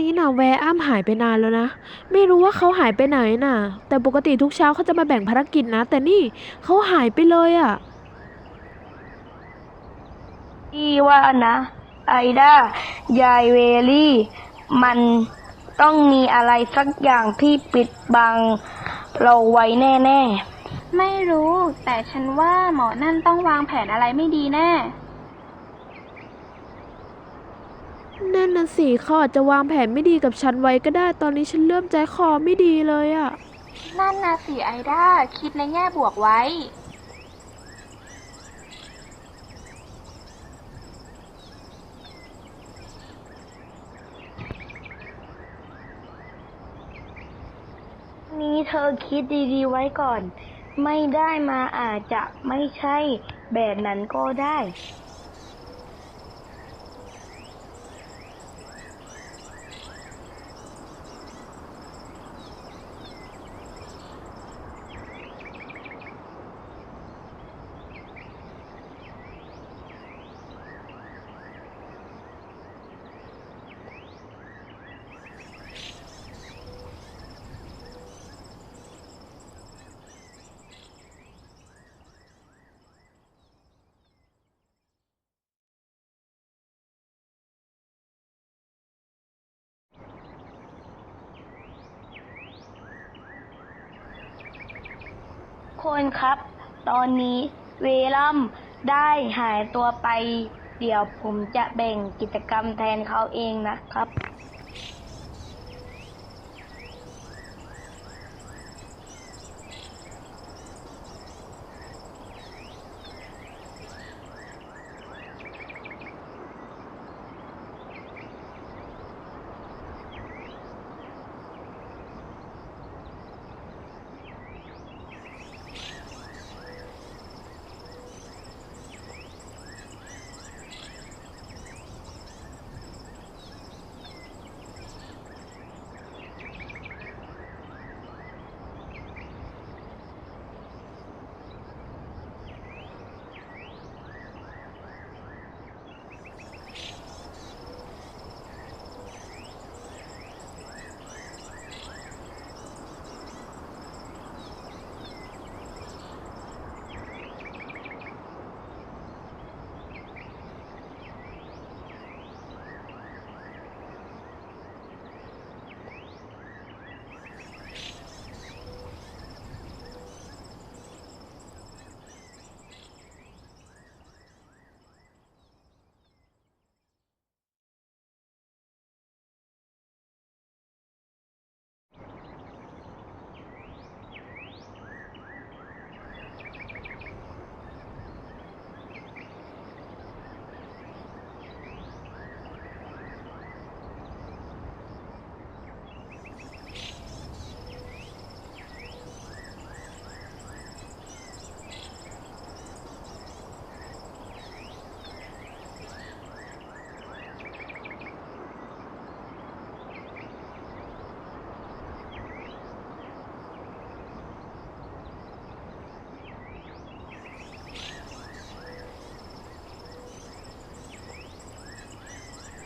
นี้น่ะแวร์อ้ำหายไปนานแล้วนะ ไม่รู้ว่าเขาหายไปไหนน่ะ แต่ปกติทุกเช้าเขาจะมาแบ่งภารกิจนะ แต่นี่เขาหายไปเลยอะ่ะพี่ว่านะ ไอด้ายายเวลี่ มันต้องมีอะไรสักอย่างที่ปิดบัง เราไว้แน่ไม่รู้ แต่ฉันว่าหมอนั่นต้องวางแผนอะไรไม่ดีแน่ นั่นน่ะสิเขาอาจจะวางแผนไม่ดีกับฉันไว้ก็ได้ ตอนนี้ฉันเริ่มใจคอไม่ดีเลยอะ่ะนั่นนะสิไอด้าคิดในแง่บวกไว้ๆนี้เธอคิดดีๆไว้ก่อน ไม่ได้มาอาจจะไม่ใช่แบบนั้นก็ได้ คนครับ ตอนนี้เวลัมได้หายตัวไป เดี๋ยวผมจะแบ่งกิจกรรมแทนเขาเองนะครับ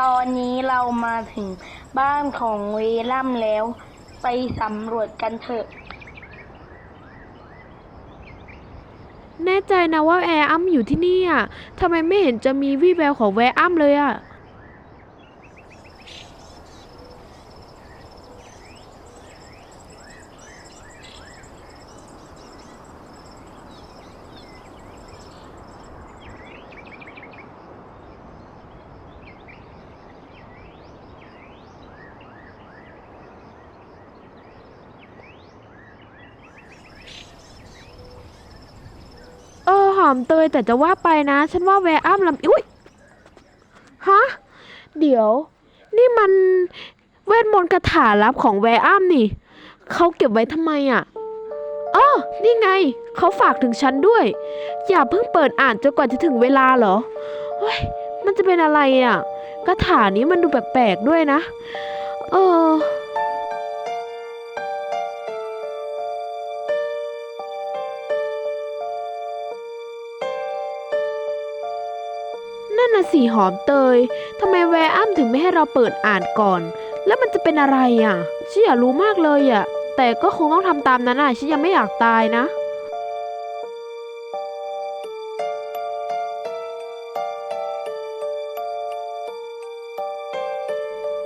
ตอนนี้เรามาถึงบ้านของเวลัมแล้ว ไปสำรวจกันเถอะ แน่ใจนะว่าแอร์อ้ำอยู่ที่นี่อะทำไมไม่เห็นจะมีวี่แววของแวร์อ้ำเลยอะ เออหอมเตยแต่จะว่าไปนะ ฉันว่าแวร์อ้ำลำอุ้ยฮะเดี๋ยว นี่มันเวทมนต์คาถาลับของแวร์อ้ำนี่เขาเก็บไว้ทำไมอะอ๋อนี่ไง เขาฝากถึงฉันด้วย อย่าเพิ่งเปิดอ่านจนกว่าจะถึงเวลาเหรอเฮ้ยมันจะเป็นอะไรอะคาถานี้มันดูแปลกๆด้วยนะ เออ นั่นน่ะสีหอมเตยทำไมแวร์อ้ำถึงไม่ให้เราเปิดอ่านก่อน แล้วมันจะเป็นอะไรอะฉันอยากรู้มากเลยอะ แต่ก็คงต้องทำตามนั้นอะฉันยังไม่อยากตายนะ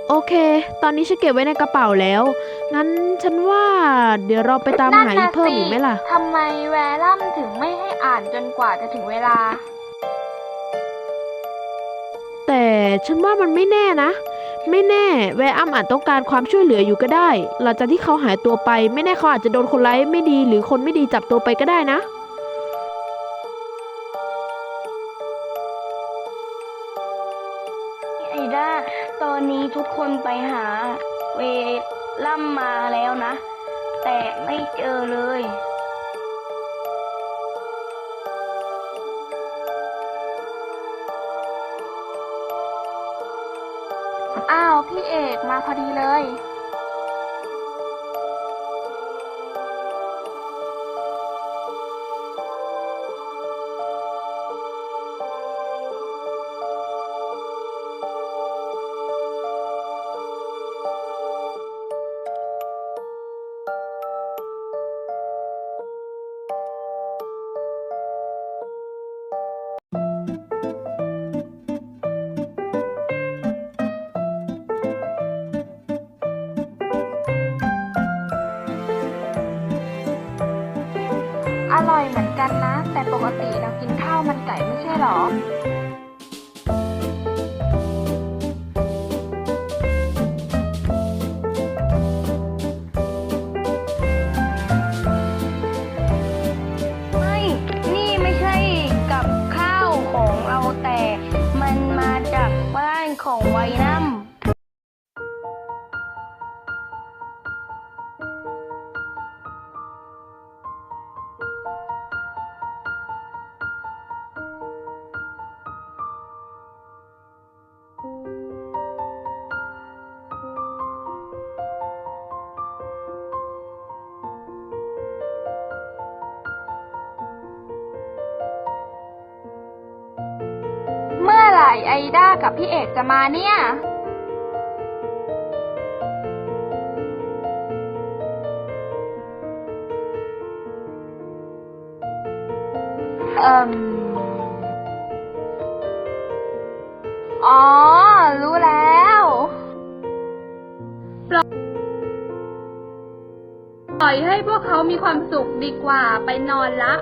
โอเค ตอนนี้ฉันเก็บไว้ในกระเป๋าแล้ว งั้นฉันว่า เดี๋ยวเราไปตามหาอีกเพิ่มอีกไหมล่ะ ทำไมแวรัมถึงไม่ให้อ่านจนกว่าจะถึงเวลา แต่ฉันว่ามันไม่แน่นะ ไม่แน่ แวร์อัมอาจต้องการความช่วยเหลืออยู่ก็ได้ หลังจากที่เขาหายตัวไป ไม่แน่เขาอาจจะโดนคนร้ายไม่ดี หรือคนไม่ดีจับตัวไปก็ได้นะ อ้าว พี่เอกมาพอดีเลย ร่อยเหมือนกันนะ แต่ปกติเรากินข้าวมันไก่ไม่ใช่หรอ ไอด้ากับพี่เอกจะมาเนี่ย เอ่มอ๋อ รู้แล้วปล่อยให้พวกเขามีความสุขดีกว่าไปนอนละ